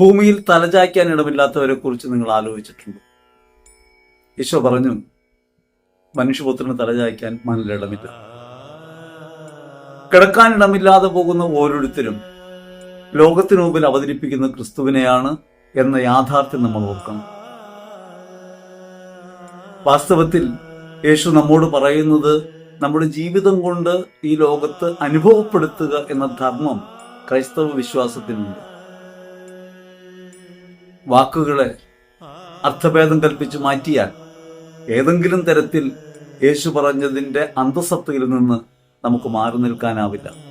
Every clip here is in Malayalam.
ഭൂമിയിൽ തലചായ്ക്കാൻ ഇടമില്ലാത്തവരെ കുറിച്ച് നിങ്ങൾ ആലോചിച്ചിട്ടുണ്ട്? ഈശോ പറഞ്ഞു മനുഷ്യപുത്രന് തലചായ്ക്കാൻ മണ്ണിലിടമില്ല കിടക്കാൻ ഇടമില്ലാതെ പോകുന്ന ഓരോരുത്തരും ലോകത്തിനു മുമ്പിൽ അവതരിപ്പിക്കുന്ന ക്രിസ്തുവിനെയാണ് എന്ന യാഥാർത്ഥ്യം നമ്മൾ ഓർക്കണം. വാസ്തവത്തിൽ യേശു നമ്മോട് പറയുന്നത് നമ്മുടെ ജീവിതം കൊണ്ട് ഈ ലോകത്ത് അനുഭവപ്പെടുത്തുക എന്ന ധർമ്മം ക്രൈസ്തവ വിശ്വാസത്തിനുണ്ട്. വാക്കുകളെ അർത്ഥഭേദം കൽപ്പിച്ച് മാറ്റിയാൽ ഏതെങ്കിലും തരത്തിൽ യേശു പറഞ്ഞതിന്റെ അന്തസത്തയിൽ നിന്ന് നമുക്ക് മാറി നിൽക്കാനാവില്ല.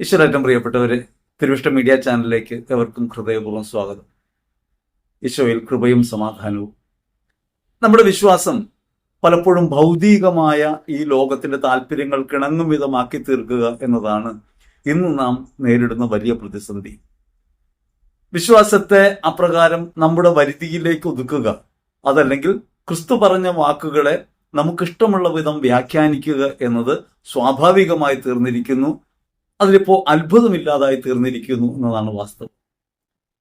ഈശ്വരേറ്റം പ്രിയപ്പെട്ടവരെ തിരുവിഷ്ട മീഡിയ ചാനലിലേക്ക് എവർക്കും ഹൃദയപൂർവം സ്വാഗതം. ഈശോയിൽ കൃപയും സമാധാനവും നമ്മുടെ വിശ്വാസം പലപ്പോഴും ഭൗതികമായ ഈ ലോകത്തിന്റെ താല്പര്യങ്ങൾ കിണങ്ങും വിധമാക്കി തീർക്കുക എന്നതാണ് ഇന്ന് നാം നേരിടുന്ന വലിയ പ്രതിസന്ധി. വിശ്വാസത്തെ അപ്രകാരം നമ്മുടെ വരുതിയിലേക്ക് ഒതുക്കുക അതല്ലെങ്കിൽ ക്രിസ്തു പറഞ്ഞ വാക്കുകളെ നമുക്കിഷ്ടമുള്ള വിധം വ്യാഖ്യാനിക്കുക എന്നത് സ്വാഭാവികമായി തീർന്നിരിക്കുന്നു അതിലിപ്പോ അത്ഭുതമില്ലാതായി തീർന്നിരിക്കുന്നു എന്നതാണ് വാസ്തവം.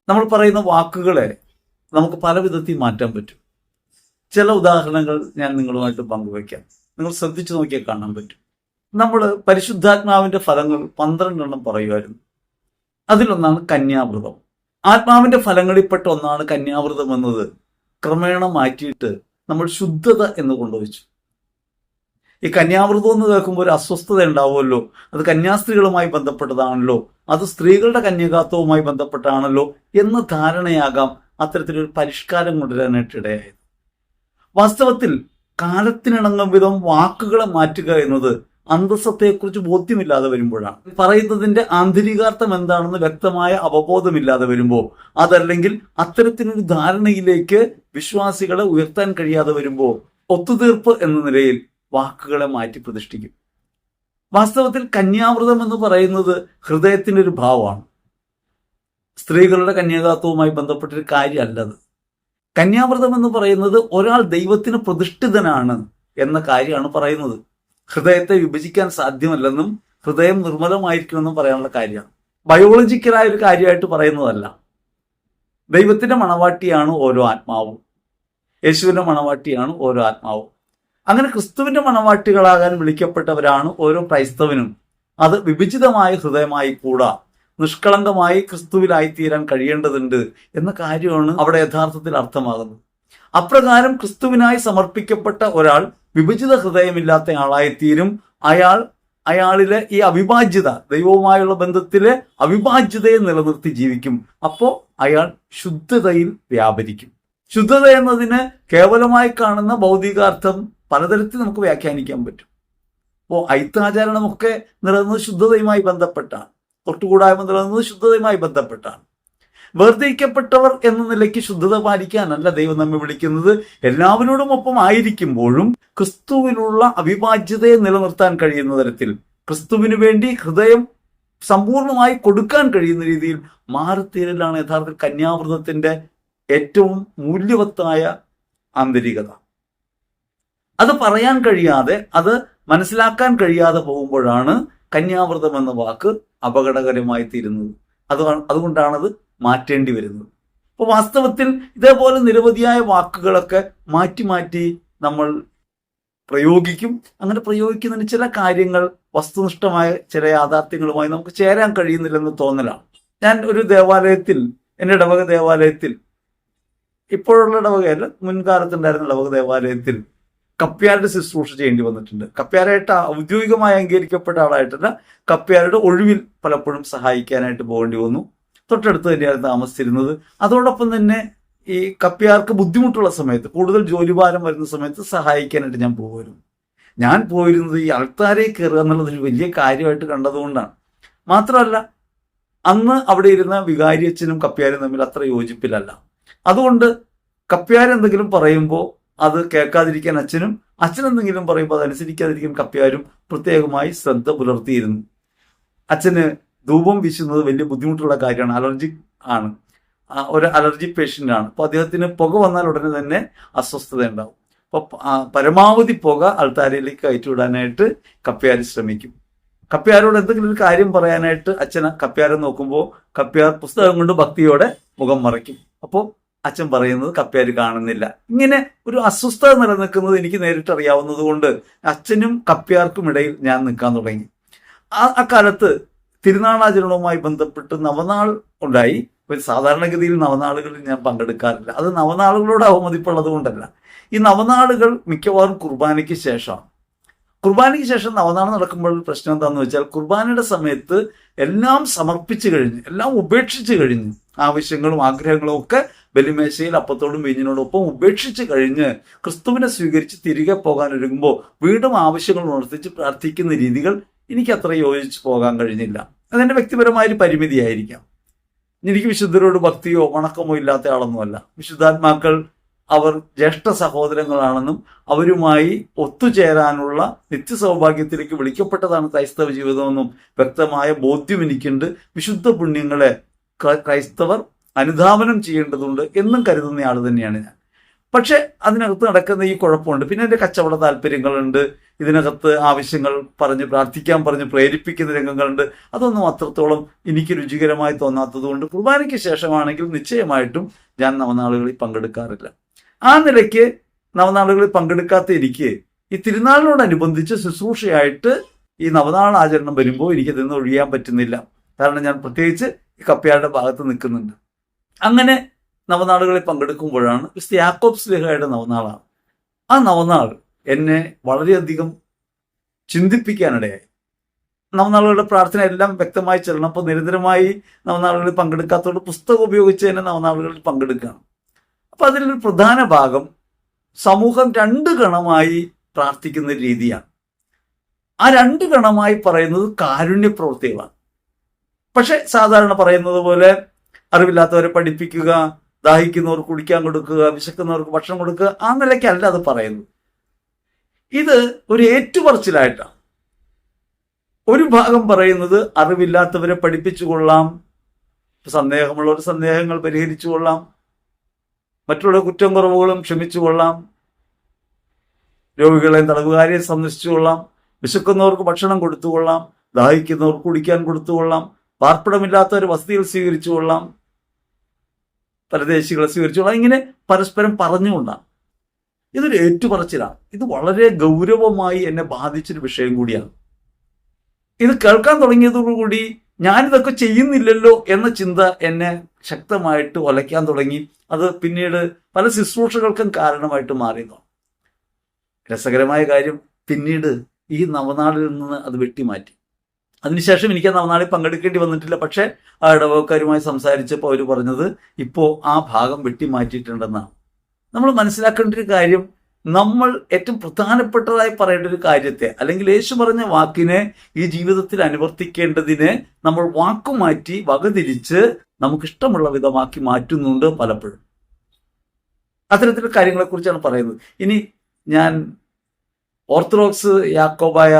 നമ്മൾ പറയുന്ന വാക്കുകളെ നമുക്ക് പല വിധത്തിൽ മാറ്റാൻ പറ്റും. ചില ഉദാഹരണങ്ങൾ ഞാൻ നിങ്ങളുമായിട്ട് പങ്കുവയ്ക്കാം. നിങ്ങൾ ശ്രദ്ധിച്ചു നോക്കിയാൽ കാണാൻ പറ്റും. നമ്മൾ പരിശുദ്ധാത്മാവിന്റെ ഫലങ്ങൾ പന്ത്രണ്ടെണ്ണം പറയുമായിരുന്നു. അതിലൊന്നാണ് കന്യാവൃതം ആത്മാവിന്റെ ഫലങ്ങളിൽപ്പെട്ട ഒന്നാണ് കന്യാവൃതം എന്നത്. ക്രമേണ മാറ്റിയിട്ട് നമ്മൾ ശുദ്ധത എന്ന് കൊണ്ടുവച്ചു. ഈ കന്യാവൃതം എന്ന് കേൾക്കുമ്പോൾ ഒരു അസ്വസ്ഥത ഉണ്ടാവുമല്ലോ. അത് കന്യാസ്ത്രീകളുമായി ബന്ധപ്പെട്ടതാണല്ലോ. അത് സ്ത്രീകളുടെ കന്യകാത്വവുമായി ബന്ധപ്പെട്ടാണല്ലോ എന്ന ധാരണയാകാം അത്തരത്തിലൊരു പരിഷ്കാരം കൊണ്ടുവരാനായിട്ട് ഇടയായത്. വാസ്തവത്തിൽ കാലത്തിനിണങ്ങും വിധം വാക്കുകളെ മാറ്റുക എന്നത് അന്തസ്സത്തെക്കുറിച്ച് ബോധ്യമില്ലാതെ വരുമ്പോഴാണ്. പറയുന്നതിന്റെ ആന്തരികാർത്ഥം എന്താണെന്ന് വ്യക്തമായ അവബോധമില്ലാതെ വരുമ്പോൾ അതല്ലെങ്കിൽ അത്തരത്തിനൊരു ധാരണയിലേക്ക് വിശ്വാസികളെ ഉയർത്താൻ കഴിയാതെ വരുമ്പോൾ ഒത്തുതീർപ്പ് എന്ന നിലയിൽ വാക്കുകളെ മാറ്റി പ്രതിഷ്ഠിക്കും. വാസ്തവത്തിൽ കന്യാവ്രതം എന്ന് പറയുന്നത് ഹൃദയത്തിന്റെ ഒരു ഭാവമാണ്. സ്ത്രീകളുടെ കന്യാകാത്വവുമായി ബന്ധപ്പെട്ടൊരു കാര്യമല്ലത് കന്യാവ്രതം എന്ന് പറയുന്നത് ഒരാൾ ദൈവത്തിന് പ്രതിഷ്ഠിതനാണ് എന്ന കാര്യമാണ് പറയുന്നത്. ഹൃദയത്തെ വിഭജിക്കാൻ സാധ്യമല്ലെന്നും ഹൃദയം നിർമ്മലമായിരിക്കുമെന്നും പറയാനുള്ള കാര്യമാണ്. ബയോളജിക്കലായ ഒരു കാര്യമായിട്ട് പറയുന്നതല്ല. ദൈവത്തിന്റെ മണവാട്ടിയാണ് ഓരോ ആത്മാവും. യേശുവിന്റെ മണവാട്ടിയാണ് ഓരോ ആത്മാവും. അങ്ങനെ ക്രിസ്തുവിന്റെ മണവാട്ടികളാകാൻ വിളിക്കപ്പെട്ടവരാണ് ഓരോ ക്രൈസ്തവനും. അത് വിഭജിതമായ ഹൃദയമായി കൂടാ. നിഷ്കളങ്കമായി ക്രിസ്തുവിലായിത്തീരാൻ കഴിയേണ്ടതുണ്ട് എന്ന കാര്യമാണ് അവിടെ യഥാർത്ഥത്തിൽ അർത്ഥമാകുന്നത്. അപ്രകാരം ക്രിസ്തുവിനായി സമർപ്പിക്കപ്പെട്ട ഒരാൾ വിഭജിത ഹൃദയമില്ലാത്ത ആളായിത്തീരും. അയാൾ അയാളിലെ ഈ അവിഭാജ്യത ദൈവവുമായുള്ള ബന്ധത്തിലെ അവിഭാജ്യതയെ നിലനിർത്തി ജീവിക്കും. അപ്പോൾ അയാൾ ശുദ്ധതയിൽ വ്യാപരിക്കും. ശുദ്ധത എന്നതിന് കേവലമായി കാണുന്ന ഭൗതികാർത്ഥം പലതരത്തിൽ നമുക്ക് വ്യാഖ്യാനിക്കാൻ പറ്റും. അപ്പോൾ ഐത്താചാരണമൊക്കെ നിലനിന്ന് ശുദ്ധതയുമായി ബന്ധപ്പെട്ടാണ്. തൊട്ടുകൂടായ്മ നിലനിന്നത് ശുദ്ധതയുമായി ബന്ധപ്പെട്ടാണ്. വേർതിരിക്കപ്പെട്ടവർ എന്ന നിലയ്ക്ക് ശുദ്ധത പാലിക്കാനല്ല ദൈവം നമ്മെ വിളിക്കുന്നത്. എല്ലാവരോടും ഒപ്പം ആയിരിക്കുമ്പോഴും ക്രിസ്തുവിനുള്ള അവിഭാജ്യതയെ നിലനിർത്താൻ കഴിയുന്ന തരത്തിൽ ക്രിസ്തുവിന് വേണ്ടി ഹൃദയം സമ്പൂർണമായി കൊടുക്കാൻ കഴിയുന്ന രീതിയിൽ മാറിത്തീരലാണ് യഥാർത്ഥ കന്യാവൃതത്തിന്റെ ഏറ്റവും മൂല്യവത്തായ ആന്തരികത. അത് പറയാൻ കഴിയാതെ അത് മനസ്സിലാക്കാൻ കഴിയാതെ പോകുമ്പോഴാണ് കന്യാവൃതം എന്ന വാക്ക് അപകടകരമായി തീരുന്നത് അത് അതുകൊണ്ടാണത് മാറ്റേണ്ടി വരുന്നത്. അപ്പോൾ വാസ്തവത്തിൽ ഇതേപോലെ നിരവധിയായ വാക്കുകളൊക്കെ മാറ്റി മാറ്റി നമ്മൾ പ്രയോഗിക്കും. അങ്ങനെ പ്രയോഗിക്കുന്നതിന് ചില കാര്യങ്ങൾ വസ്തുനിഷ്ഠമായ ചില യാഥാർത്ഥ്യങ്ങളുമായി നമുക്ക് ചേരാൻ കഴിയുന്നില്ലെന്ന് തോന്നലാണ്. ഞാൻ ഒരു ദേവാലയത്തിൽ എന്റെ ഇടവക ദേവാലയത്തിൽ ഇപ്പോഴുള്ള ഇടവകയല്ല മുൻകാലത്തുണ്ടായിരുന്ന ഇടവക ദേവാലയത്തിൽ കപ്പ്യാരുടെ ശുശ്രൂഷ ചെയ്യേണ്ടി വന്നിട്ടുണ്ട്. കപ്പ്യാരായിട്ട് ഔദ്യോഗികമായി അംഗീകരിക്കപ്പെട്ട ആളായിട്ടല്ല കപ്പ്യാരുടെ ഒഴിവിൽ പലപ്പോഴും സഹായിക്കാനായിട്ട് പോകേണ്ടി വന്നു. തൊട്ടടുത്ത് തന്നെയാണ് താമസിച്ചിരുന്നത്. അതോടൊപ്പം തന്നെ ഈ കപ്പ്യാർക്ക് ബുദ്ധിമുട്ടുള്ള സമയത്ത് കൂടുതൽ ജോലിഭാരം വരുന്ന സമയത്ത് സഹായിക്കാനായിട്ട് ഞാൻ പോകുമായിരുന്നു ഞാൻ പോയിരുന്നത് ഈ അൾത്താരെ കയറുക എന്നുള്ളത് ഒരു വലിയ കാര്യമായിട്ട് കണ്ടതുകൊണ്ടാണ്. മാത്രമല്ല അന്ന് അവിടെ ഇരുന്ന വികാരി അച്ഛനും കപ്പ്യാരും തമ്മിൽ അത്ര യോജിപ്പിലല്ല. അതുകൊണ്ട് കപ്പ്യാർ എന്തെങ്കിലും പറയുമ്പോൾ അത് കേൾക്കാതിരിക്കാൻ അച്ഛനും അച്ഛൻ എന്തെങ്കിലും പറയുമ്പോൾ അതനുസരിക്കാതിരിക്കാൻ കപ്പ്യാരും പ്രത്യേകമായി ശ്രദ്ധ പുലർത്തിയിരുന്നു. അച്ഛന് ധൂപം വീശുന്നത് വലിയ ബുദ്ധിമുട്ടുള്ള കാര്യമാണ്. അലർജി ആണ്. ഒരു അലർജി പേഷ്യന്റ് ആണ് അപ്പോൾ അദ്ദേഹത്തിന് പുക വന്നാൽ ഉടനെ തന്നെ അസ്വസ്ഥത ഉണ്ടാവും അപ്പോൾ പരമാവധി പുക അൾത്താരയിലേക്ക് കയറ്റിവിടാനായിട്ട് കപ്പ്യാർ ശ്രമിക്കും. കപ്പ്യാരോട് എന്തെങ്കിലും ഒരു കാര്യം പറയാനായിട്ട് അച്ഛൻ കപ്പ്യാരെ നോക്കുമ്പോൾ കപ്പ്യാർ പുസ്തകം കൊണ്ട് ഭക്തിയോടെ മുഖം മറയ്ക്കും. അപ്പോൾ അച്ഛൻ പറയുന്നത് കപ്പ്യാർ കാണുന്നില്ല. ഇങ്ങനെ ഒരു അസ്വസ്ഥത നിലനിൽക്കുന്നത് എനിക്ക് നേരിട്ട് അറിയാവുന്നത് കൊണ്ട് അച്ഛനും കപ്പ്യാർക്കും ഇടയിൽ ഞാൻ നിൽക്കാൻ തുടങ്ങി. ആ അക്കാലത്ത് തിരുനാളാചരണവുമായി ബന്ധപ്പെട്ട് നവനാൾ ഉണ്ടായി. ഒരു സാധാരണഗതിയിൽ നവനാളുകളിൽ ഞാൻ പങ്കെടുക്കാറില്ല. അത് നവനാളുകളോട് അവമതിപ്പുള്ളത് കൊണ്ടല്ല. ഈ നവനാളുകൾ മിക്കവാറും കുർബാനയ്ക്ക് ശേഷമാണ്. കുർബാനയ്ക്ക് ശേഷം നവനാൾ നടക്കുമ്പോൾ പ്രശ്നം എന്താണെന്ന് വെച്ചാൽ കുർബാനയുടെ സമയത്ത് എല്ലാം സമർപ്പിച്ചു കഴിഞ്ഞ് എല്ലാം ഉപേക്ഷിച്ചു കഴിഞ്ഞ് ആവശ്യങ്ങളും ആഗ്രഹങ്ങളും ഒക്കെ ബലിമേശയിൽ അപ്പത്തോടും വീഞ്ഞിനോടും ഒപ്പം ഉപേക്ഷിച്ച് കഴിഞ്ഞ് ക്രിസ്തുവിനെ സ്വീകരിച്ച് തിരികെ പോകാൻ ഒരുങ്ങുമ്പോൾ വീണ്ടും ആവശ്യങ്ങൾ ഉണർത്തിച്ച് പ്രാർത്ഥിക്കുന്ന രീതികൾ എനിക്ക് അത്ര യോജിച്ച് പോകാൻ കഴിഞ്ഞില്ല. അതെന്റെ വ്യക്തിപരമായ ഒരു പരിമിതിയായിരിക്കാം. എനിക്ക് വിശുദ്ധരോട് ഭക്തിയോ വണക്കമോ ഇല്ലാത്ത ആളൊന്നുമല്ല. വിശുദ്ധാത്മാക്കൾ അവർ ജ്യേഷ്ഠ സഹോദരങ്ങളാണെന്നും അവരുമായി ഒത്തുചേരാനുള്ള നിത്യസൗഭാഗ്യത്തിലേക്ക് വിളിക്കപ്പെട്ടതാണ് ക്രൈസ്തവ ജീവിതമെന്നും വ്യക്തമായ ബോധ്യം എനിക്കുണ്ട്. വിശുദ്ധ പുണ്യങ്ങളെ ക്ര- ക്രൈസ്തവർ അനുധാവനം ചെയ്യേണ്ടതുണ്ട് എന്നും കരുതുന്ന ആൾ തന്നെയാണ് ഞാൻ. പക്ഷെ അതിനകത്ത് നടക്കുന്ന ഈ കുഴപ്പമുണ്ട്. പിന്നെ എന്റെ കച്ചവട താല്പര്യങ്ങളുണ്ട്. ഇതിനകത്ത് ആവശ്യങ്ങൾ പറഞ്ഞ് പ്രാർത്ഥിക്കാൻ പറഞ്ഞ് പ്രേരിപ്പിക്കുന്ന രംഗങ്ങളുണ്ട്. അതൊന്നും അത്രത്തോളം എനിക്ക് രുചികരമായി തോന്നാത്തതുകൊണ്ട് കുർബാനയ്ക്ക് ശേഷമാണെങ്കിൽ നിശ്ചയമായിട്ടും ഞാൻ നവനാളുകളിൽ പങ്കെടുക്കാറില്ല. ആ നിലയ്ക്ക് നവനാളുകളിൽ പങ്കെടുക്കാത്ത എനിക്ക് ഈ തിരുനാളിനോടനുബന്ധിച്ച് ശുശ്രൂഷയായിട്ട് ഈ നവനാൾ ആചരണം വരുമ്പോൾ എനിക്കതിൽ നിന്ന് ഒഴിയാൻ പറ്റുന്നില്ല. കാരണം ഞാൻ പ്രത്യേകിച്ച് ഈ കപ്പയാളുടെ ഭാഗത്ത് നിൽക്കുന്നുണ്ട്. അങ്ങനെ നവനാളുകളിൽ പങ്കെടുക്കുമ്പോഴാണ് വിശുദ്ധ യാക്കോബ് സ്ലിഹയുടെ നവനാളാണ്. ആ നവനാൾ എന്നെ വളരെയധികം ചിന്തിപ്പിക്കാനിടയായി. നവനാളുകളുടെ പ്രാർത്ഥന എല്ലാം വ്യക്തമായി ചെല്ലണം. അപ്പോൾ നിരന്തരമായി നവനാളുകളിൽ പങ്കെടുക്കാത്തതുകൊണ്ട് പുസ്തകം ഉപയോഗിച്ച് തന്നെ നവനാളുകളിൽ പങ്കെടുക്കുകയാണ്. അപ്പോൾ അതിലൊരു പ്രധാന ഭാഗം സമൂഹം രണ്ട് ഗണമായി പ്രാർത്ഥിക്കുന്ന രീതിയാണ്. ആ രണ്ട് ഗണമായി പറയുന്നത് കാരുണ്യ പ്രവൃത്തികളാണ് പക്ഷെ സാധാരണ പറയുന്നത് പോലെ അറിവില്ലാത്തവരെ പഠിപ്പിക്കുക ദാഹിക്കുന്നവർക്ക് കുടിക്കാൻ കൊടുക്കുക വിശക്കുന്നവർക്ക് ഭക്ഷണം കൊടുക്കുക ആ നിലയ്ക്കല്ല അത് പറയുന്നത്. ഇത് ഒരു ഏറ്റുപറച്ചിലായിട്ടാണ്. ഒരു ഭാഗം പറയുന്നത് അറിവില്ലാത്തവരെ പഠിപ്പിച്ചു കൊള്ളാം സന്ദേഹമുള്ളവർ സന്ദേഹങ്ങൾ പരിഹരിച്ചു കൊള്ളാം മറ്റുള്ള കുറ്റം കുറവുകളും ക്ഷമിച്ചു കൊള്ളാം രോഗികളെ തടവുകാരെ സന്ദർശിച്ചു കൊള്ളാം വിശക്കുന്നവർക്ക് ഭക്ഷണം കൊടുത്തു കൊള്ളാം ദാഹിക്കുന്നവർക്ക് കുടിക്കാൻ കൊടുത്തു കൊള്ളാം ഒരു വസതിയിൽ സ്വീകരിച്ചു കൊള്ളാം. പരദേശികളെ സ്വീകരിച്ചു കൊള്ളാം. ഇങ്ങനെ പരസ്പരം പറഞ്ഞുകൊണ്ടാണ് ഇതൊരു ഏറ്റുപറച്ചിലാണ്. ഇത് വളരെ ഗൗരവമായി എന്നെ ബാധിച്ചൊരു വിഷയം കൂടിയാണ്. ഇത് കേൾക്കാൻ തുടങ്ങിയതോടുകൂടി ഞാനിതൊക്കെ ചെയ്യുന്നില്ലല്ലോ എന്ന ചിന്ത എന്നെ ശക്തമായിട്ട് ഒലയ്ക്കാൻ തുടങ്ങി. അത് പിന്നീട് പല ശുശ്രൂഷകൾക്കും കാരണമായിട്ട് മാറിയതാണ്. രസകരമായ കാര്യം പിന്നീട് ഈ നവനാളിൽ നിന്ന് അത് വെട്ടിമാറ്റി. അതിനുശേഷം എനിക്ക് നവനാളിൽ പങ്കെടുക്കേണ്ടി വന്നിട്ടില്ല. പക്ഷേ ആ ഇടവകക്കാരുമായി സംസാരിച്ചപ്പോൾ അവർ പറഞ്ഞത് ഇപ്പോൾ ആ ഭാഗം വെട്ടി വെട്ടിമാറ്റിയിട്ടുണ്ടെന്നാണ്. നമ്മൾ മനസ്സിലാക്കേണ്ട ഒരു കാര്യം നമ്മൾ ഏറ്റവും പ്രധാനപ്പെട്ടതായി പറയേണ്ട ഒരു കാര്യത്തെ അല്ലെങ്കിൽ യേശു പറഞ്ഞ വാക്കിനെ ഈ ജീവിതത്തിൽ അനുവർത്തിക്കേണ്ടതിന് നമ്മൾ വാക്കുമാറ്റി വകതിരിച്ച് നമുക്കിഷ്ടമുള്ള വിധമാക്കി മാറ്റുന്നുണ്ട് പലപ്പോഴും. അത്തരത്തിലുള്ള കാര്യങ്ങളെക്കുറിച്ചാണ് പറയുന്നത്. ഇനി ഞാൻ ഓർത്തഡോക്സ് യാക്കോബായ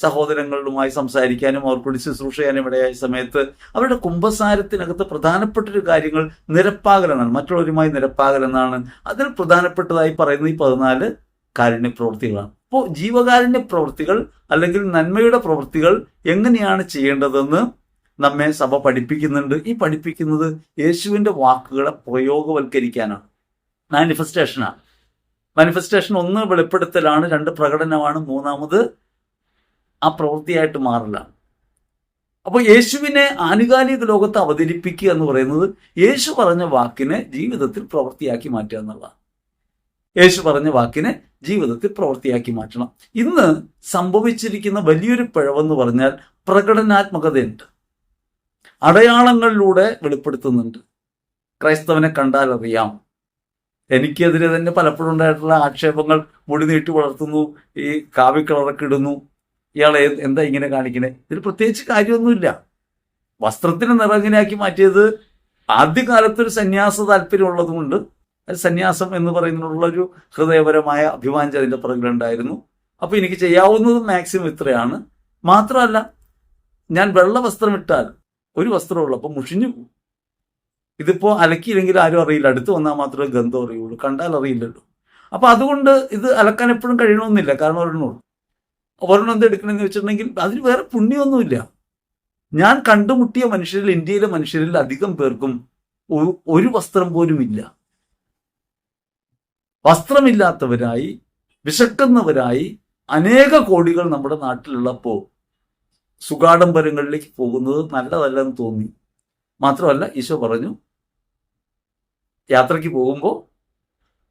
സഹോദരങ്ങളുമായി സംസാരിക്കാനും അവർക്കൂടി ശുശ്രൂഷ ചെയ്യാനും ഇടയായ സമയത്ത് അവരുടെ കുംഭസാരത്തിനകത്ത് പ്രധാനപ്പെട്ട ഒരു കാര്യങ്ങൾ നിരപ്പാകലെന്നാണ് മറ്റുള്ളവരുമായി നിരപ്പാകലെന്നാണ്. അതിൽ പ്രധാനപ്പെട്ടതായി പറയുന്ന ഈ പതിനാല് കാരുണ്യ പ്രവൃത്തികളാണ് അപ്പോൾ ജീവകാരുണ്യ പ്രവൃത്തികൾ അല്ലെങ്കിൽ നന്മയുടെ പ്രവൃത്തികൾ എങ്ങനെയാണ് ചെയ്യേണ്ടതെന്ന് നമ്മെ സഭ പഠിപ്പിക്കുന്നുണ്ട്. ഈ പഠിപ്പിക്കുന്നത് യേശുവിന്റെ വാക്കുകളെ പ്രയോഗവൽക്കരിക്കാനാണ്. മാനിഫെസ്റ്റേഷനാണ്. മാനിഫെസ്റ്റേഷൻ ഒന്ന് വെളിപ്പെടുത്തലാണ് രണ്ട് പ്രകടനമാണ് മൂന്നാമത് ആ പ്രവൃത്തിയായിട്ട് മാറലാണ് അപ്പോൾ യേശുവിനെ ആനുകാലിക ലോകത്ത് അവതരിപ്പിക്കുക എന്ന് പറയുന്നത് യേശു പറഞ്ഞ വാക്കിനെ ജീവിതത്തിൽ പ്രവൃത്തിയാക്കി മാറ്റുക എന്നുള്ളതാണ്. യേശു പറഞ്ഞ വാക്കിനെ ജീവിതത്തിൽ പ്രവൃത്തിയാക്കി മാറ്റണം. ഇന്ന് സംഭവിച്ചിരിക്കുന്ന വലിയൊരു പിഴവെന്ന് പറഞ്ഞാൽ പ്രകടനാത്മകതയുണ്ട്. അടയാളങ്ങളിലൂടെ വെളിപ്പെടുത്തുന്നുണ്ട്. ക്രൈസ്തവനെ കണ്ടാൽ അറിയാം. എനിക്കെതിരെ തന്നെ പലപ്പോഴും ഉണ്ടായിട്ടുള്ള ആക്ഷേപങ്ങൾ മുടി നീട്ടി വളർത്തുന്നു ഈ കാവിക്കളറൊക്കെ ഇടുന്നു. ഇയാളെ എന്താ ഇങ്ങനെ കാണിക്കണേ? ഇതിൽ പ്രത്യേകിച്ച് കാര്യമൊന്നുമില്ല. വസ്ത്രത്തിന് നിറങ്ങിനാക്കി മാറ്റിയത് ആദ്യകാലത്തൊരു സന്യാസ താല്പര്യം ഉള്ളതുകൊണ്ട് സന്യാസം എന്ന് പറയുന്നതിനുള്ളൊരു ഹൃദയപരമായ അഭിമാനം അതിന്റെ പുറകിലുണ്ടായിരുന്നു. അപ്പോൾ എനിക്ക് ചെയ്യാവുന്നത് മാക്സിമം ഇത്രയാണ്. മാത്രമല്ല ഞാൻ വെള്ള വസ്ത്രം ഇട്ടാൽ ഒരു വസ്ത്രമുള്ളൂ അപ്പം മുഷിഞ്ഞു പോകും. ഇതിപ്പോ അലക്കിയില്ലെങ്കിൽ ആരും അറിയില്ല. അടുത്ത് വന്നാൽ മാത്രമേ ഗന്ധം അറിയുള്ളൂ. കണ്ടാൽ അറിയില്ലല്ലോ. അപ്പൊ അതുകൊണ്ട് ഇത് അലക്കാൻ എപ്പോഴും കഴിയണമെന്നില്ല. കാരണം ഒരെണ്ണമുള്ളൂ ഒരെണ്ണം എന്ത് എടുക്കണമെന്ന് വെച്ചിട്ടുണ്ടെങ്കിൽ അതിന് വേറെ പുണ്യമൊന്നുമില്ല ഞാൻ കണ്ടുമുട്ടിയ മനുഷ്യരിൽ ഇന്ത്യയിലെ മനുഷ്യരിൽ അധികം പേർക്കും ഒരു വസ്ത്രം പോലും ഇല്ല വസ്ത്രമില്ലാത്തവരായി വിശക്കുന്നവരായി അനേക കോടികൾ നമ്മുടെ നാട്ടിലുള്ളപ്പോൾ സുഗാഡംബരങ്ങളിലേക്ക് പോകുന്നത് നല്ലതല്ലെന്ന് തോന്നി. മാത്രമല്ല ഈശോ പറഞ്ഞു യാത്രയ്ക്ക് പോകുമ്പോൾ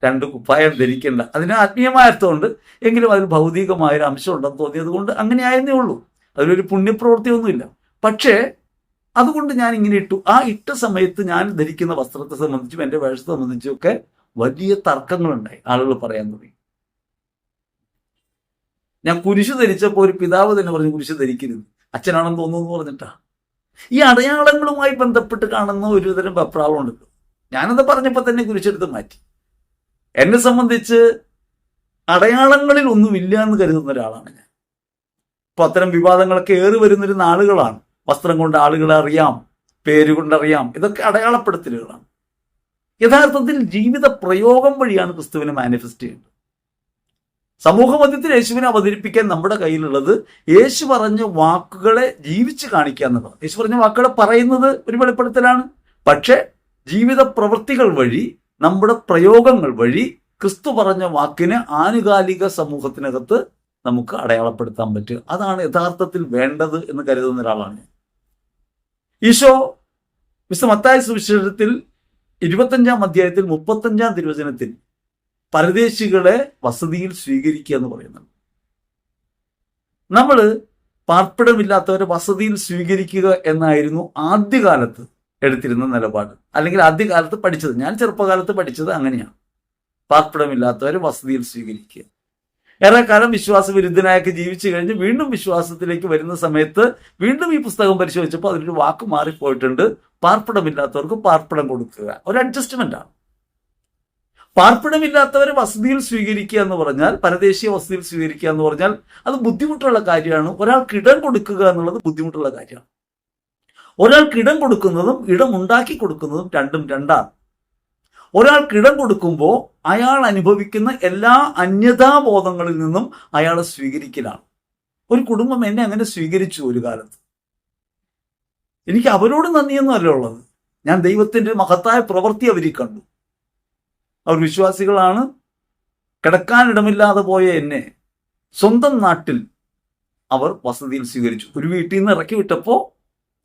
രണ്ട് കുപ്പായം ധരിക്കേണ്ട. അതിന് ആത്മീയമായ അർത്ഥമുണ്ട് എങ്കിലും അതിൽ ഭൗതികമായൊരു അംശം ഉണ്ടെന്ന് തോന്നിയത് കൊണ്ട് അങ്ങനെ ആയെന്നേ ഉള്ളൂ. അതിലൊരു പുണ്യപ്രവൃത്തിയൊന്നുമില്ല. പക്ഷേ അതുകൊണ്ട് ഞാൻ ഇങ്ങനെ ഇട്ടു. ആ ഇട്ട സമയത്ത് ഞാൻ ധരിക്കുന്ന വസ്ത്രത്തെ സംബന്ധിച്ചും എന്റെ വേഷത്തെ സംബന്ധിച്ചും ഒക്കെ വലിയ തർക്കങ്ങളുണ്ടായി. ആളുകൾ പറയാൻ തുടങ്ങി. ഞാൻ കുരിശ് ധരിച്ചപ്പോൾ ഒരു പിതാവ് തന്നെ പറഞ്ഞു കുരിശ് ധരിക്കരുത്. അച്ഛനാണെന്ന് തോന്നുന്നു പറഞ്ഞിട്ടാ. ഈ അടയാളങ്ങളുമായി ബന്ധപ്പെട്ട് കാണുന്ന ഒരുതരം അഭിപ്രായമുണ്ടല്ലോ ഞാനത് പറഞ്ഞപ്പോൾ തന്നെ കുരിശെടുത്ത് മാറ്റി. എന്നെ സംബന്ധിച്ച് അടയാളങ്ങളിൽ ഒന്നുമില്ല എന്ന് കരുതുന്ന ഒരാളാണ് ഞാൻ. അപ്പൊ അത്തരം വിവാദങ്ങളൊക്കെ ഏറി വരുന്നൊരു നാളുകളാണ്. വസ്ത്രം കൊണ്ട് ആളുകളെ അറിയാം പേര് കൊണ്ടറിയാം ഇതൊക്കെ അടയാളപ്പെടുത്തലുകളാണ്. യഥാർത്ഥത്തിൽ ജീവിത പ്രയോഗം വഴിയാണ് ക്രിസ്തുവിനെ മാനിഫെസ്റ്റ് ചെയ്യുന്നത് സമൂഹ മധ്യത്തിൽ യേശുവിനെ അവതരിപ്പിക്കാൻ നമ്മുടെ കയ്യിലുള്ളത് യേശു പറഞ്ഞ വാക്കുകളെ ജീവിച്ച് കാണിക്കുക എന്നുള്ളതാണ്. യേശു പറഞ്ഞ വാക്കുകളെ പറയുന്നത് ഒരു വെളിപ്പെടുത്തലാണ്. പക്ഷേ ജീവിത പ്രവൃത്തികൾ വഴി നമ്മുടെ പ്രയോഗങ്ങൾ വഴി ക്രിസ്തു പറഞ്ഞ വാക്കിന് ആനുകാലിക സമൂഹത്തിനകത്ത് നമുക്ക് അടയാളപ്പെടുത്താൻ പറ്റും അതാണ് യഥാർത്ഥത്തിൽ വേണ്ടത് എന്ന് കരുതുന്ന ഒരാളാണ് ഈശോ മിസ്റ്റർ മത്തായ സുവിശേഷത്തിൽ ഇരുപത്തഞ്ചാം അധ്യായത്തിൽ മുപ്പത്തഞ്ചാം തിരുവചനത്തിൽ പരദേശികളെ വസതിയിൽ സ്വീകരിക്കുക എന്ന് പറയുന്നുണ്ട് നമ്മൾ പാർപ്പിടമില്ലാത്തവരെ വസതിയിൽ സ്വീകരിക്കുക എന്നായിരുന്നു ആദ്യകാലത്ത് എടുത്തിരുന്ന നിലപാട്. അല്ലെങ്കിൽ ആദ്യകാലത്ത് പഠിച്ചത്. ഞാൻ ചെറുപ്പകാലത്ത് പഠിച്ചത് അങ്ങനെയാണ്. പാർപ്പിടമില്ലാത്തവർ വസതിയിൽ സ്വീകരിക്കുക. ഏറെക്കാലം വിശ്വാസ വിശ്വാസവിരുദ്ധനായൊക്കെ ജീവിച്ചു കഴിഞ്ഞ് വീണ്ടും വിശ്വാസത്തിലേക്ക് വരുന്ന സമയത്ത് വീണ്ടും ഈ പുസ്തകം പരിശോധിച്ചപ്പോൾ അതിലൊരു വാക്ക് മാറിപ്പോയിട്ടുണ്ട്. പാർപ്പിടമില്ലാത്തവർക്ക് പാർപ്പിടം കൊടുക്കുക. ഒരു അഡ്ജസ്റ്റ്മെന്റ് ആണ്. പാർപ്പിടമില്ലാത്തവരെ വസതിയിൽ സ്വീകരിക്കുക എന്ന് പറഞ്ഞാൽ പരദേശീയ വസതിയിൽ സ്വീകരിക്കുക എന്ന് പറഞ്ഞാൽ അത് ബുദ്ധിമുട്ടുള്ള കാര്യമാണ്. ഒരാൾക്ക് ഇടം കൊടുക്കുക എന്നുള്ളത് ബുദ്ധിമുട്ടുള്ള കാര്യമാണ്. ഒരാൾക്ക് ഇടം കൊടുക്കുന്നതും ഇടം ഉണ്ടാക്കി കൊടുക്കുന്നതും രണ്ടും രണ്ടാണ്. ഒരാൾക്ക് ഇടം കൊടുക്കുമ്പോൾ അയാൾ അനുഭവിക്കുന്ന എല്ലാ അന്യതാബോധങ്ങളിൽ നിന്നും അയാൾ സ്വീകരിക്കലാണ്. ഒരു കുടുംബം എന്നെ അങ്ങനെ സ്വീകരിച്ചു ഒരു കാലത്ത്. എനിക്ക് അവരോട് നന്ദിയൊന്നും അല്ല ഉള്ളത്. ഞാൻ ദൈവത്തിന്റെ മഹത്തായ പ്രവൃത്തി അവരിൽ കണ്ടു. അവർ വിശ്വാസികളാണ്. കിടക്കാനിടമില്ലാതെ പോയ എന്നെ സ്വന്തം നാട്ടിൽ അവർ വസതിയിൽ സ്വീകരിച്ചു. ഒരു വീട്ടിൽ നിന്ന് ഇറക്കി വിട്ടപ്പോൾ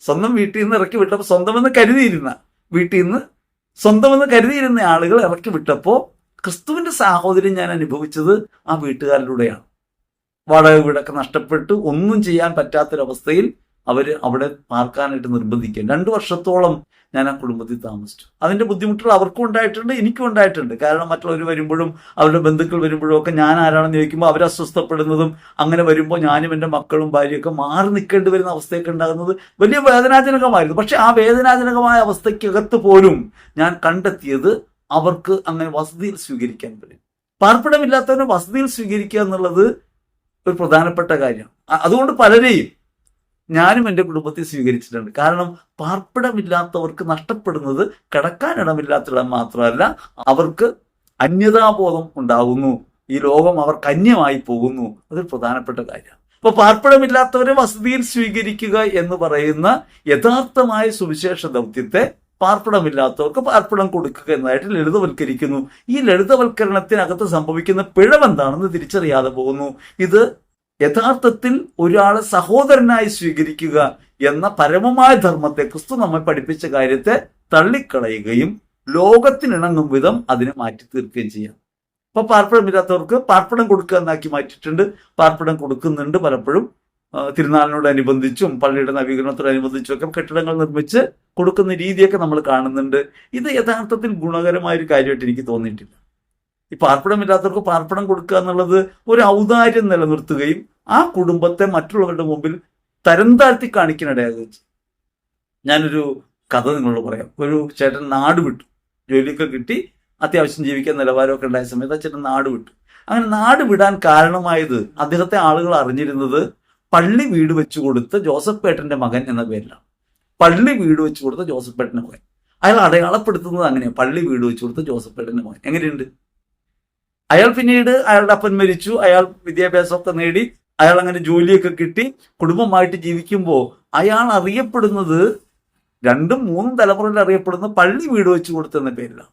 സ്വന്തം വീട്ടിൽ നിന്ന് ഇറക്കി വിട്ടപ്പോൾ സ്വന്തമെന്ന് കരുതിയിരുന്ന വീട്ടിൽ നിന്ന് സ്വന്തമെന്ന് കരുതിയിരുന്ന ആളുകൾ ഇറക്കി വിട്ടപ്പോൾ ക്രിസ്തുവിന്റെ സാഹോദര്യം ഞാൻ അനുഭവിച്ചത് ആ വീട്ടുകാരിലൂടെയാണ്. വാടക വീടൊക്കെ നഷ്ടപ്പെട്ട് ഒന്നും ചെയ്യാൻ പറ്റാത്തൊരവസ്ഥയിൽ അവർ അവിടെ പാർക്കാനായിട്ട് നിർബന്ധിക്കുക രണ്ടു വർഷത്തോളം ഞാൻ ആ കുടുംബത്തിൽ താമസിച്ചു. അതിന്റെ ബുദ്ധിമുട്ടുകൾ അവർക്കും ഉണ്ടായിട്ടുണ്ട് എനിക്കും ഉണ്ടായിട്ടുണ്ട്. കാരണം മറ്റുള്ളവർ വരുമ്പോഴും അവരുടെ ബന്ധുക്കൾ വരുമ്പോഴും ഒക്കെ ഞാൻ ആരാണെന്ന് ചോദിക്കുമ്പോൾ അവർ അസ്വസ്ഥപ്പെടുന്നതും അങ്ങനെ വരുമ്പോൾ ഞാനും എന്റെ മക്കളും ഭാര്യയൊക്കെ മാറി നിൽക്കേണ്ടി വരുന്ന അവസ്ഥയൊക്കെ ഉണ്ടാകുന്നത് വലിയ വേദനാജനകമായിരുന്നു. പക്ഷെ ആ വേദനാജനകമായ അവസ്ഥയ്ക്കകത്ത് പോലും ഞാൻ കണ്ടെത്തിയത് അവർക്ക് അങ്ങനെ വസതിയിൽ സ്വീകരിക്കാൻ കഴിയും പാർപ്പിടമില്ലാത്തവനെ വസതിയിൽ സ്വീകരിക്കുക എന്നുള്ളത് ഒരു പ്രധാനപ്പെട്ട കാര്യമാണ്. അതുകൊണ്ട് പലരെയും ഞാനും എന്റെ കുടുംബത്തിൽ സ്വീകരിച്ചിട്ടുണ്ട്. കാരണം പാർപ്പിടമില്ലാത്തവർക്ക് നഷ്ടപ്പെടുന്നത് കിടക്കാനിടമില്ലാത്തിടം മാത്രമല്ല അവർക്ക് അന്യതാബോധം ഉണ്ടാകുന്നു ഈ ലോകം അവർക്ക് അന്യമായി പോകുന്നു. അതൊരു പ്രധാനപ്പെട്ട കാര്യമാണ്. അപ്പൊ പാർപ്പിടമില്ലാത്തവരെ വസതിയിൽ സ്വീകരിക്കുക എന്ന് പറയുന്ന യഥാർത്ഥമായ സുവിശേഷ ദൗത്യത്തെ പാർപ്പിടമില്ലാത്തവർക്ക് പാർപ്പിടം കൊടുക്കുക എന്നതായിട്ട് ലളിതവൽക്കരിക്കുന്നു. ഈ ലളിതവൽക്കരണത്തിനകത്ത് സംഭവിക്കുന്ന പിഴവെന്താണെന്ന് തിരിച്ചറിയാതെ പോകുന്നു. ഇത് യഥാർത്ഥത്തിൽ ഒരാളെ സഹോദരനായി സ്വീകരിക്കുക എന്ന പരമമായ ധർമ്മത്തെ ക്രിസ്തു നമ്മെ പഠിപ്പിച്ച കാര്യത്തെ തള്ളിക്കളയുകയും ലോകത്തിനിണങ്ങും വിധം അതിനെ മാറ്റി തീർക്കുകയും ചെയ്യാം. അപ്പൊ പാർപ്പിടമില്ലാത്തവർക്ക് പാർപ്പിടം കൊടുക്കുക എന്നാക്കി മാറ്റിയിട്ടുണ്ട്. പാർപ്പിടം കൊടുക്കുന്നുണ്ട് പലപ്പോഴും. തിരുനാളിനോട് തിരുനാളിനോടനുബന്ധിച്ചും പള്ളിയുടെ നവീകരണത്തോടനുബന്ധിച്ചും ഒക്കെ കെട്ടിടങ്ങൾ നിർമ്മിച്ച് കൊടുക്കുന്ന രീതിയൊക്കെ നമ്മൾ കാണുന്നുണ്ട്. ഇത് യഥാർത്ഥത്തിൽ ഗുണകരമായ ഒരു കാര്യമായിട്ട് എനിക്ക് തോന്നിയിട്ടില്ല. ഈ പാർപ്പിടമില്ലാത്തവർക്ക് പാർപ്പിടം കൊടുക്കുക എന്നുള്ളത് ഒരു ഔദാര്യം നിലനിർത്തുകയും ആ കുടുംബത്തെ മറ്റുള്ളവരുടെ മുമ്പിൽ തരം താഴ്ത്തി കാണിക്കാനിടയാകുകയും ചെയ്യും. ഞാനൊരു കഥ നിങ്ങളോട് പറയാം. ഒരു ചേട്ടൻ നാട് വിട്ടു. ജോലിയൊക്കെ കിട്ടി. അത്യാവശ്യം ജീവിക്കാൻ നിലവാരമൊക്കെ ഉണ്ടായ സമയത്ത് ആ ചേട്ടൻ നാട് വിട്ടു. അങ്ങനെ നാട് വിടാൻ കാരണമായത് അദ്ദേഹത്തെ ആളുകൾ അറിഞ്ഞിരുന്നത് പള്ളി വീട് വെച്ചു കൊടുത്ത ജോസഫ് പേട്ടന്റെ മകൻ എന്ന പേരിലാണ്. പള്ളി വീട് വെച്ചു കൊടുത്ത ജോസഫ് പേട്ടന്റെ മകൻ. അയാൾ അടയാളപ്പെടുത്തുന്നത് അങ്ങനെയാണ് പള്ളി വീട് വെച്ചു കൊടുത്ത ജോസഫ് പേട്ടന്റെ മകൻ. എങ്ങനെയുണ്ട്? അയാൾ പിന്നീട് അയാളുടെ അപ്പൻ മരിച്ചു. അയാൾ വിദ്യാഭ്യാസമൊക്കെ നേടി. അയാൾ അങ്ങനെ ജോലിയൊക്കെ കിട്ടി. കുടുംബമായിട്ട് ജീവിക്കുമ്പോൾ അയാൾ അറിയപ്പെടുന്നത് രണ്ടും മൂന്നും തലമുറയിൽ അറിയപ്പെടുന്ന പള്ളി വീട് വെച്ച് കൊടുത്തെന്ന പേരിലാണ്.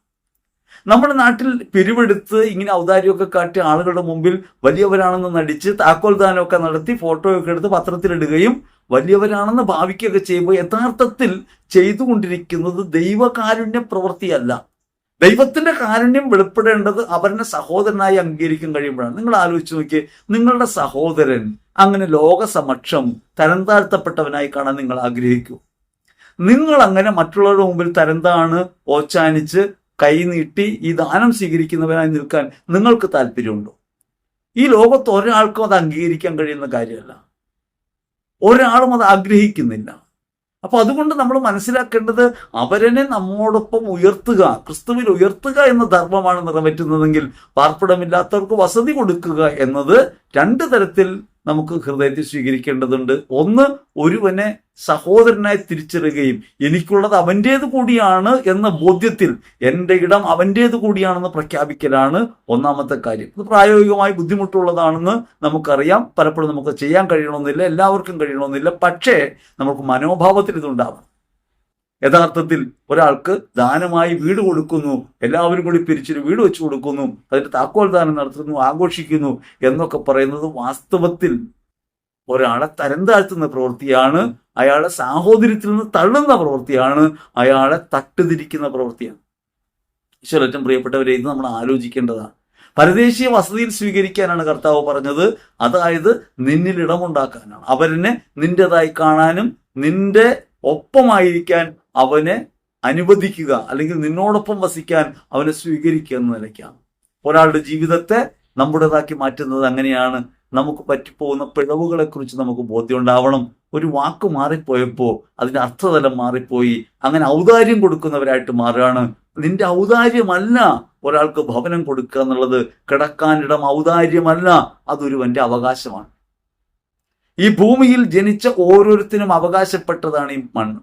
നമ്മുടെ നാട്ടിൽ പിരിവെടുത്ത് ഇങ്ങനെ ഔദാര്യമൊക്കെ കാട്ടി ആളുകളുടെ മുമ്പിൽ വലിയവരാണെന്ന് നടിച്ച് താക്കോൽ ദാനമൊക്കെ നടത്തി ഫോട്ടോയൊക്കെ എടുത്ത് പത്രത്തിലിടുകയും വലിയവരാണെന്ന് ഭാവിക്കുകയൊക്കെ ചെയ്യുമ്പോൾ യഥാർത്ഥത്തിൽ ചെയ്തുകൊണ്ടിരിക്കുന്നത് ദൈവകാരുണ്യ പ്രവൃത്തിയല്ല. ദൈവത്തിന്റെ കാരുണ്യം വെളിപ്പെടേണ്ടത് അവരുടെ സഹോദരനായി അംഗീകരിക്കാൻ കഴിയുമ്പോഴാണ്. നിങ്ങൾ ആലോചിച്ച് നോക്കിയേ നിങ്ങളുടെ സഹോദരൻ അങ്ങനെ ലോകസമക്ഷം തരം താഴ്ത്തപ്പെട്ടവനായി കാണാൻ നിങ്ങൾ ആഗ്രഹിക്കൂ. നിങ്ങൾ അങ്ങനെ മറ്റുള്ളവരുടെ മുമ്പിൽ തരംതാണ് ഓച്ചാനിച്ച് കൈനീട്ടി ഈ ദാനം സ്വീകരിക്കുന്നവനായി നിൽക്കാൻ നിങ്ങൾക്ക് താല്പര്യമുണ്ടോ? ഈ ലോകത്ത് ഒരാൾക്കും അത് അംഗീകരിക്കാൻ കഴിയുന്ന കാര്യമല്ല. ഒരാളും അത് ആഗ്രഹിക്കുന്നില്ല. അപ്പൊ അതുകൊണ്ട് നമ്മൾ മനസ്സിലാക്കേണ്ടത് അവരനെ നമ്മോടൊപ്പം ഉയർത്തുക ക്രിസ്തുവിൽ ഉയർത്തുക എന്ന ധർമ്മമാണ് നിറവേറ്റുന്നതെങ്കിൽ പാർപ്പിടമില്ലാത്തവർക്ക് വസതി കൊടുക്കുക എന്നത് രണ്ട് തരത്തിൽ നമുക്ക് ഹൃദയത്തിൽ സ്വീകരിക്കേണ്ടതുണ്ട്. ഒന്ന് ഒരുവനെ സഹോദരനായി തിരിച്ചറിയുകയും എനിക്കുള്ളത് അവന്റേത് കൂടിയാണ് എന്ന ബോധ്യത്തിൽ എന്റെ ഇടം അവന്റേത് കൂടിയാണെന്ന് പ്രഖ്യാപിക്കലാണ് ഒന്നാമത്തെ കാര്യം. ഇത് പ്രായോഗികമായി ബുദ്ധിമുട്ടുള്ളതാണെന്ന് നമുക്കറിയാം. പലപ്പോഴും നമുക്ക് ചെയ്യാൻ കഴിയണമെന്നില്ല എല്ലാവർക്കും കഴിയണമെന്നില്ല. പക്ഷേ നമുക്ക് മനോഭാവത്തിൽ ഇതുണ്ടാവണം. യഥാർത്ഥത്തിൽ ഒരാൾക്ക് ദാനമായി വീട് കൊടുക്കുന്നു എല്ലാവരും കൂടി പിരിച്ചൊരു വീട് വെച്ചു കൊടുക്കുന്നു അതിന്റെ താക്കോൽ ദാനം നടത്തുന്നു ആഘോഷിക്കുന്നു എന്നൊക്കെ പറയുന്നത് വാസ്തവത്തിൽ ഒരാളെ തരം താഴ്ത്തുന്ന പ്രവൃത്തിയാണ് അയാളെ സാഹോദര്യത്തിൽ നിന്ന് തള്ളുന്ന പ്രവൃത്തിയാണ് അയാളെ തട്ടുതിരിക്കുന്ന പ്രവൃത്തിയാണ്. ഈശ്വരറ്റം പ്രിയപ്പെട്ടവരെ ഇത് നമ്മൾ ആലോചിക്കേണ്ടതാണ്. പരദേശീയ വസതിയിൽ സ്വീകരിക്കാനാണ് കർത്താവ് പറഞ്ഞത്. അതായത് നിന്നിൽ ഇടമുണ്ടാക്കാനാണ്. അവരനെ നിന്റേതായി കാണാനും നിന്റെ ഒപ്പമായിരിക്കാൻ അവനെ അനുവദിക്കുക അല്ലെങ്കിൽ നിന്നോടൊപ്പം വസിക്കാൻ അവനെ സ്വീകരിക്കുക എന്ന നിലയ്ക്കാണ്. ഒരാളുടെ ജീവിതത്തെ നമ്മുടേതാക്കി മാറ്റുന്നത് അങ്ങനെയാണ്. നമുക്ക് പറ്റിപ്പോകുന്ന പിഴവുകളെ കുറിച്ച് നമുക്ക് ബോധ്യം ഉണ്ടാവണം ഒരു വാക്ക് മാറിപ്പോയപ്പോൾ അതിന്റെ അർത്ഥതലം മാറിപ്പോയി. അങ്ങനെ ഔദാര്യം കൊടുക്കുന്നവരായിട്ട് മാറുകയാണ്. നിന്റെ ഔദാര്യമല്ല ഒരാൾക്ക് ഭവനം കൊടുക്കുക എന്നുള്ളത്. കിടക്കാനിടം ഔദാര്യമല്ല. അതൊരുവന്റെ അവകാശമാണ്. ഈ ഭൂമിയിൽ ജനിച്ച ഓരോരുത്തരും അവകാശപ്പെട്ടതാണ് ഈ മണ്ണ്.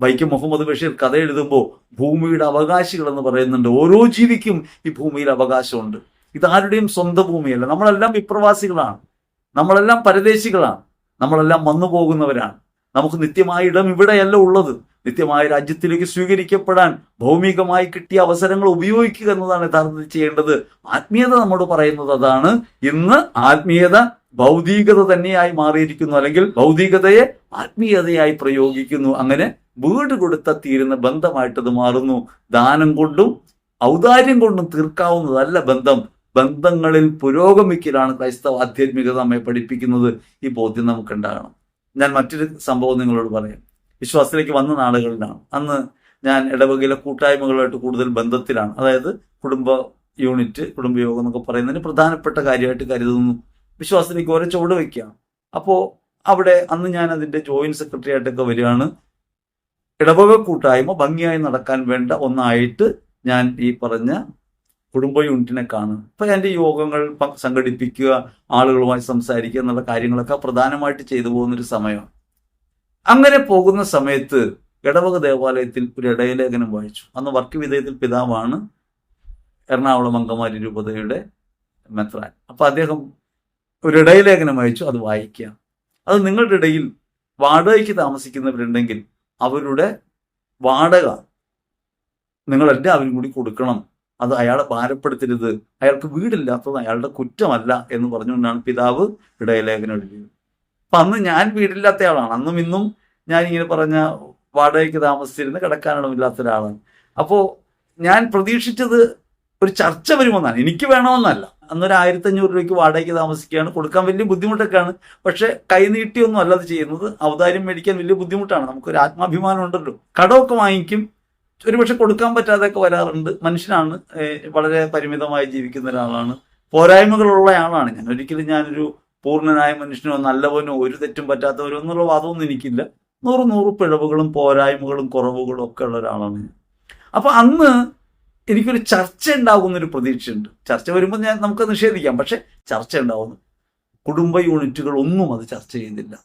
വൈക്കം മുഹമ്മദ് ബഷീർ കഥ എഴുതുമ്പോൾ ഭൂമിയുടെ അവകാശികൾ എന്ന് പറയുന്നുണ്ട്. ഓരോ ജീവിക്കും ഈ ഭൂമിയിൽ അവകാശമുണ്ട്. ഇതാരുടെയും സ്വന്തം ഭൂമിയല്ല. നമ്മളെല്ലാം വിപ്രവാസികളാണ്. നമ്മളെല്ലാം പരദേശികളാണ്. നമ്മളെല്ലാം വന്നു പോകുന്നവരാണ് നമുക്ക് നിത്യമായ ഇടം ഇവിടെയല്ല ഉള്ളത്. നിത്യമായ രാജ്യത്തിലേക്ക് സ്വീകരിക്കപ്പെടാൻ ഭൗമികമായി കിട്ടിയ അവസരങ്ങൾ ഉപയോഗിക്കുക എന്നതാണ് യഥാർത്ഥത്തിൽ ചെയ്യേണ്ടത്. ആത്മീയത നമ്മോട് പറയുന്നത് അതാണ്. ഇന്ന് ആത്മീയത ഭൗതികത തന്നെയായി മാറിയിരിക്കുന്നു അല്ലെങ്കിൽ ഭൗതികതയെ ആത്മീയതയായി പ്രയോഗിക്കുന്നു. അങ്ങനെ വീട് കൊടുത്ത തീരുന്ന ബന്ധമായിട്ടത് മാറുന്നു. ദാനം കൊണ്ടും ഔദാര്യം കൊണ്ടും തീർക്കാവുന്നതല്ല ബന്ധം. ബന്ധങ്ങളിൽ പുരോഗമിക്കലാണ് ക്രൈസ്തവ ആധ്യാത്മികത നമ്മെ പഠിപ്പിക്കുന്നത്. ഈ ബോധ്യം നമുക്ക് ഉണ്ടാകണം ഞാൻ മറ്റൊരു സംഭവം നിങ്ങളോട് പറയാം. വിശ്വാസത്തിലേക്ക് വന്ന നാളുകളിലാണ്. അന്ന് ഞാൻ ഇടവകയിലെ കൂട്ടായ്മകളുമായിട്ട് കൂടുതൽ ബന്ധത്തിലാണ്. അതായത് കുടുംബ യൂണിറ്റ് കുടുംബയോഗം എന്നൊക്കെ പറയുന്നതിന് പ്രധാനപ്പെട്ട കാര്യമായിട്ട് കരുതുന്നു. വിശ്വാസത്തിലേക്ക് ഓരോ ചുവട് വയ്ക്കുകയാണ് അപ്പോൾ അവിടെ അന്ന് ഞാൻ അതിന്റെ ജോയിന്റ് സെക്രട്ടറി ആയിട്ടൊക്കെ വരികയാണ്. ഇടവക കൂട്ടായ്മ ഭംഗിയായി നടക്കാൻ വേണ്ട ഒന്നായിട്ട് ഞാൻ ഈ പറഞ്ഞ കുടുംബ യൂണിറ്റിനെ കാണും അപ്പം എന്റെ യോഗങ്ങൾ സംഘടിപ്പിക്കുക ആളുകളുമായി സംസാരിക്കുക എന്നുള്ള കാര്യങ്ങളൊക്കെ പ്രധാനമായിട്ട് ചെയ്തു പോകുന്നൊരു സമയമാണ്. അങ്ങനെ പോകുന്ന സമയത്ത് ഇടവക ദേവാലയത്തിൽ ഒരു ഇടയലേഖനം വായിച്ചു. അന്ന് വർക്ക് വിധേയത്തിൽ പിതാവാണ് എറണാകുളം അങ്കമാലി രൂപതയുടെ മെത്രാൻ. അപ്പൊ അദ്ദേഹം ഒരു ഇടയലേഖനം വായിച്ചു അത് വായിക്കുക. അത് നിങ്ങളുടെ ഇടയിൽ വാടകയ്ക്ക് താമസിക്കുന്നവരുണ്ടെങ്കിൽ അവരുടെ വാടക നിങ്ങൾ എല്ലാവരും കൂടി കൊടുക്കണം. അത് അയാളെ ഭാരപ്പെടുത്തരുത്. അയാൾക്ക് വീടില്ലാത്തത് അയാളുടെ കുറ്റമല്ല എന്ന് പറഞ്ഞുകൊണ്ടാണ് പിതാവ് ഇടയലേഖനം എഴുതിയത്. അപ്പൊ അന്ന് ഞാൻ വീടില്ലാത്ത ആളാണ് അന്നും ഇന്നും ഞാൻ ഇങ്ങനെ പറഞ്ഞ വാടകയ്ക്ക് താമസിച്ചിരുന്ന് കിടക്കാനിടമില്ലാത്ത ഒരാളാണ് അപ്പോ ഞാൻ പ്രതീക്ഷിച്ചത് ഒരു ചർച്ച വരുമെന്നാണ്. എനിക്ക് വേണമെന്നല്ല. അന്നൊരു ആയിരത്തി അഞ്ഞൂറ് രൂപയ്ക്ക് വാടകയ്ക്ക് താമസിക്കുകയാണ്. കൊടുക്കാൻ വലിയ ബുദ്ധിമുട്ടൊക്കെയാണ്. പക്ഷെ കൈനീട്ടിയൊന്നും അല്ല അത് ചെയ്യുന്നത്. ഔദാര്യം മേടിക്കാൻ വലിയ ബുദ്ധിമുട്ടാണ്. നമുക്കൊരു ആത്മാഭിമാനം ഉണ്ടല്ലോ. കടമൊക്കെ വാങ്ങിക്കും. ഒരുപക്ഷെ കൊടുക്കാൻ പറ്റാതെയൊക്കെ വരാറുണ്ട്. മനുഷ്യനാണ് വളരെ പരിമിതമായി ജീവിക്കുന്ന ഒരാളാണ്. പോരായ്മകളുള്ള ആളാണ് ഞാൻ. ഒരിക്കലും ഞാനൊരു പൂർണനായ മനുഷ്യനോ നല്ലവനോ ഒരു തെറ്റും പറ്റാത്തവരോ എന്നുള്ള വാദമൊന്നും എനിക്കില്ല. നൂറ് നൂറ് പിഴവുകളും പോരായ്മകളും കുറവുകളും ഒക്കെ ഉള്ള ഒരാളാണ് അപ്പൊ അന്ന് എനിക്കൊരു ചർച്ച ഉണ്ടാകുന്നൊരു പ്രതീക്ഷയുണ്ട്. ചർച്ച വരുമ്പോൾ ഞാൻ നമുക്ക് നിഷേധിക്കാം. പക്ഷെ ചർച്ച ഉണ്ടാവുന്നു. കുടുംബ യൂണിറ്റുകൾ ഒന്നും അത് ചർച്ച ചെയ്യുന്നില്ല.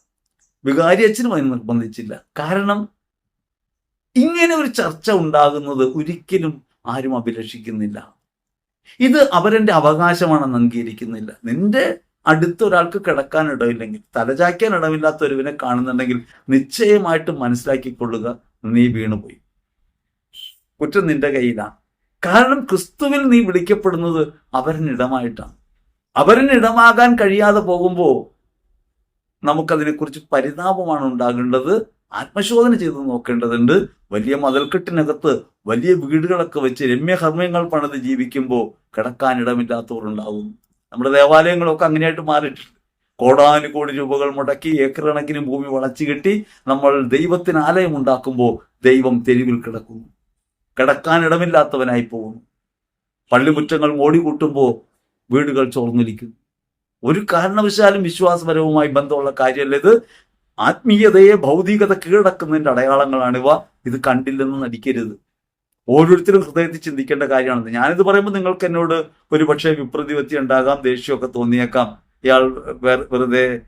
വികാരി അച്ഛനും അതിന് നിർബന്ധിച്ചില്ല. കാരണം ഇങ്ങനെ ഒരു ചർച്ച ഉണ്ടാകുന്നത് ഒരിക്കലും ആരും അഭിലഷിക്കുന്നില്ല. ഇത് അവരെ അവകാശമാണെന്ന് അംഗീകരിക്കുന്നില്ല. നിന്റെ അടുത്ത ഒരാൾക്ക് കിടക്കാൻ ഇടമില്ലെങ്കിൽ തലചായ്ക്കാൻ ഇടമില്ലാത്ത ഒരുവിനെ കാണുന്നുണ്ടെങ്കിൽ നിശ്ചയമായിട്ടും മനസ്സിലാക്കിക്കൊള്ളുക നീ വീണുപോയി. കുറ്റം നിന്റെ കയ്യിലാണ്. കാരണം ക്രിസ്തുവിൽ നീ വിളിക്കപ്പെടുന്നത് അവരനിടമായിട്ടാണ്. അവരനിടമാകാൻ കഴിയാതെ പോകുമ്പോൾ നമുക്കതിനെക്കുറിച്ച് പരിതാപമാണ് ഉണ്ടാകേണ്ടത്. ആത്മശോധന ചെയ്ത് നോക്കേണ്ടതുണ്ട്. വലിയ മതിൽക്കെട്ടിനകത്ത് വലിയ വീടുകളൊക്കെ വെച്ച് രമ്യഹർമ്മ്യങ്ങൾ പണിത് ജീവിക്കുമ്പോൾ കിടക്കാനിടമില്ലാത്തവർ ഉണ്ടാകും നമ്മുടെ ദേവാലയങ്ങളൊക്കെ അങ്ങനെയായിട്ട് മാറിയിട്ടുണ്ട്. കോടാനുകോടി രൂപകൾ മുടക്കി ഏക്കർ കണക്കിന് ഭൂമി വളച്ചു കെട്ടി നമ്മൾ ദൈവത്തിന് ആലയം ഉണ്ടാക്കുമ്പോൾ ദൈവം തെരുവിൽ കിടക്കുന്നു. കിടക്കാൻ ഇടമില്ലാത്തവനായി പോകുന്നു. പള്ളിമുറ്റങ്ങൾ മോടികൂട്ടുമ്പോൾ വീടുകൾ ചോർന്നിരിക്കുന്നു. ഒരു കാരണവശാലും വിശ്വാസപരവുമായി ബന്ധമുള്ള കാര്യമല്ല ഇത്. ആത്മീയതയെ ഭൗതികത കീഴടക്കുന്നതിന്റെ അടയാളങ്ങളാണിവ. ഇത് കണ്ടില്ലെന്ന് നടിക്കരുത്. ഓരോരുത്തരും ഹൃദയത്തിൽ ചിന്തിക്കേണ്ട കാര്യമാണെന്ന് ഞാനിത് പറയുമ്പോൾ നിങ്ങൾക്ക് എന്നോട് ഒരു പക്ഷേ വിപ്രതിപത്തി ഉണ്ടാകാം ദേഷ്യമൊക്കെ തോന്നിയേക്കാം. ഇയാൾ വെറുതെ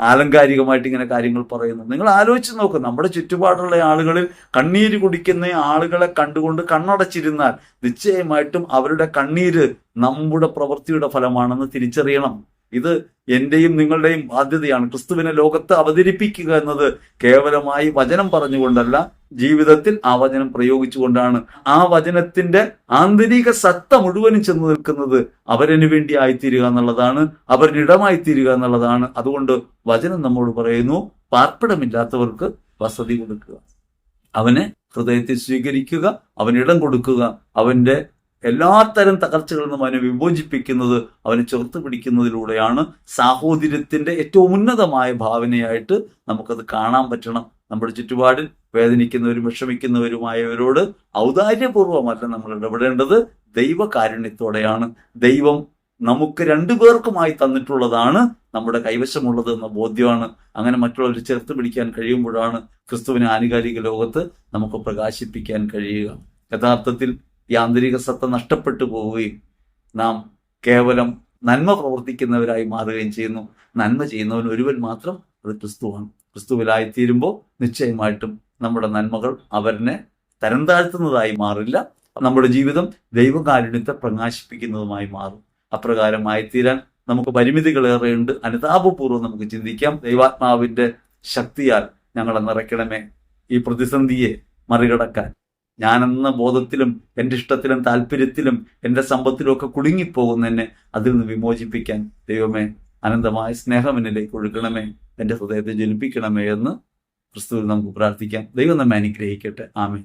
ആലങ്കാരികമായിട്ട് ഇങ്ങനെ കാര്യങ്ങൾ പറയുന്നു. നിങ്ങൾ ആലോചിച്ച് നോക്ക്. നമ്മുടെ ചുറ്റുപാടുള്ള ആളുകളിൽ കണ്ണീര് കുടിക്കുന്ന ആളുകളെ കണ്ടുകൊണ്ട് കണ്ണടച്ചിരുന്നാൽ നിശ്ചയമായിട്ടും അവരുടെ കണ്ണീര് നമ്മുടെ പ്രവൃത്തിയുടെ ഫലമാണെന്ന് തിരിച്ചറിയണം. ഇത് എന്റെയും നിങ്ങളുടെയും ബാധ്യതയാണ്. ക്രിസ്തുവിനെ ലോകത്ത് അവതരിപ്പിക്കുക എന്നത് കേവലമായി വചനം പറഞ്ഞുകൊണ്ടല്ല ജീവിതത്തിൽ ആ വചനം പ്രയോഗിച്ചുകൊണ്ടാണ്. ആ വചനത്തിന്റെ ആന്തരിക സത്ത മുഴുവനും ചെന്ന് നിൽക്കുന്നത് അവരനു വേണ്ടി ആയിത്തീരുക എന്നുള്ളതാണ് അവരിനിടമായി തീരുക എന്നുള്ളതാണ്. അതുകൊണ്ട് വചനം നമ്മോട് പറയുന്നു പാർപ്പിടമില്ലാത്തവർക്ക് വസതി കൊടുക്കുക. അവനെ ഹൃദയത്തിൽ സ്വീകരിക്കുക അവനിടം കൊടുക്കുക അവന്റെ എല്ലാത്തരം തകർച്ചകളിൽ നിന്നും അവനെ വിമോചിപ്പിക്കുന്നത് അവനെ ചെറുത്ത് പിടിക്കുന്നതിലൂടെയാണ് സാഹോദര്യത്തിന്റെ ഏറ്റവും ഉന്നതമായ ഭാവനയായിട്ട് നമുക്കത് കാണാൻ പറ്റണം. നമ്മുടെ ചുറ്റുപാടിൽ വേദനിക്കുന്നവരും വിഷമിക്കുന്നവരുമായവരോട് ഔദാര്യപൂർവമല്ല നമ്മൾ ഇടപെടേണ്ടത്. ദൈവകാരുണ്യത്തോടെയാണ്. ദൈവം നമുക്ക് രണ്ടു പേർക്കുമായി തന്നിട്ടുള്ളതാണ് നമ്മുടെ കൈവശമുള്ളത് എന്ന ബോധ്യമാണ്. അങ്ങനെ മറ്റുള്ളവർ ചേർത്ത് പിടിക്കാൻ കഴിയുമ്പോഴാണ് ക്രിസ്തുവിനെ ആനുകാലിക ലോകത്ത് നമുക്ക് പ്രകാശിപ്പിക്കാൻ കഴിയുക. യഥാർത്ഥത്തിൽ ഈ ആന്തരിക സത്ത നഷ്ടപ്പെട്ടു പോവുകയും നാം കേവലം നന്മ പ്രവർത്തിക്കുന്നവരായി മാറുകയും ചെയ്യുന്നു. നന്മ ചെയ്യുന്നവൻ ഒരുവൻ മാത്രം അത് ക്രിസ്തുവാണ്. ക്രിസ്തുവിലായിത്തീരുമ്പോൾ നിശ്ചയമായിട്ടും നമ്മുടെ നന്മകൾ അവരനെ തരം താഴ്ത്തുന്നതായി മാറില്ല. നമ്മുടെ ജീവിതം ദൈവകാരുണ്യത്തെ പ്രകാശിപ്പിക്കുന്നതുമായി മാറും. അപ്രകാരമായിത്തീരാൻ നമുക്ക് പരിമിതികളേറെയുണ്ട്. അനുതാപപൂർവം നമുക്ക് ചിന്തിക്കാം. ദൈവാത്മാവിന്റെ ശക്തിയാൽ ഞങ്ങളെ നിറയ്ക്കണമേ. ഈ പ്രതിസന്ധിയെ മറികടക്കാൻ ഞാനെന്ന ബോധത്തിലും എന്റെ ഇഷ്ടത്തിലും താല്പര്യത്തിലും എന്റെ സമ്പത്തിലും ഒക്കെ കുടുങ്ങിപ്പോകുന്ന എന്നെ അതിൽ നിന്ന് വിമോചിപ്പിക്കാൻ ദൈവമേ അനന്തമായ സ്നേഹം എന്നിലേക്ക് ഒഴുകണമേ എന്റെ ഹൃദയത്തെ ജനിപ്പിക്കണമേ എന്ന് ക്രിസ്തുവിൽ നമുക്ക് പ്രാർത്ഥിക്കാം. ദൈവം നമ്മെ അനുഗ്രഹിക്കട്ടെ. ആമേ